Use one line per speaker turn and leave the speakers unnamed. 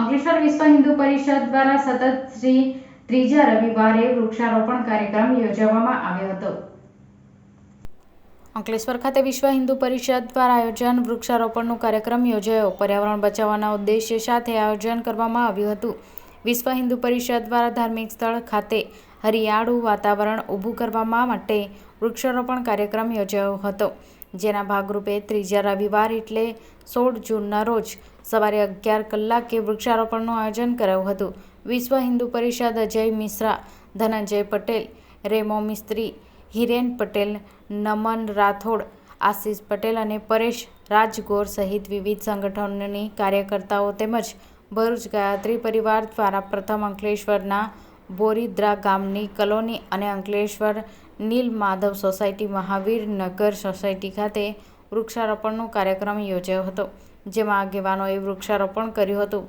અંકલેશ્વર વિશ્વ હિન્દુ પરિષદ દ્વારા સતત શ્રી ત્રીજા રવિવારે વૃક્ષારોપણ કાર્યક્રમ યોજવામાં આવ્યો હતો. અંકલેશ્વર ખાતે વિશ્વ હિન્દુ પરિષદ દ્વારા આયોજન વૃક્ષારોપણનો કાર્યક્રમ યોજાયો. પર્યાવરણ બચાવવાના ઉદ્દેશ્ય સાથે આયોજન કરવામાં આવ્યું હતું. વિશ્વ હિન્દુ પરિષદ દ્વારા ધાર્મિક સ્થળ ખાતે હરિયાળું વાતાવરણ ઊભું કરવા માટે વૃક્ષારોપણ કાર્યક્રમ યોજાયો હતો. જેના ભાગરૂપે ત્રીજા રવિવાર એટલે સોળ જૂનના રોજ સવારે અગિયાર કલાકે વૃક્ષારોપણનું આયોજન કરાયું હતું. વિશ્વ હિન્દુ પરિષદ અજય મિશ્રા, ધનંજય પટેલ, રેમો મિસ્ત્રી, હિરેન પટેલ, નમન રાઠોડ, આશીષ પટેલ અને પરેશ રાજગોર સહિત વિવિધ સંગઠનોની કાર્યકર્તાઓ તેમજ ભરૂચ ગાયત્રી પરિવાર દ્વારા પ્રથમ અંકલેશ્વરના બોરીદ્રા ગામની કલોની અને અંકલેશ્વર નીલ માધવ સોસાયટી મહાવીર નગર સોસાયટી ખાતે વૃક્ષારોપણનો કાર્યક્રમ યોજાયો હતો, જેમાં આગેવાનોએ વૃક્ષારોપણ કર્યું હતું.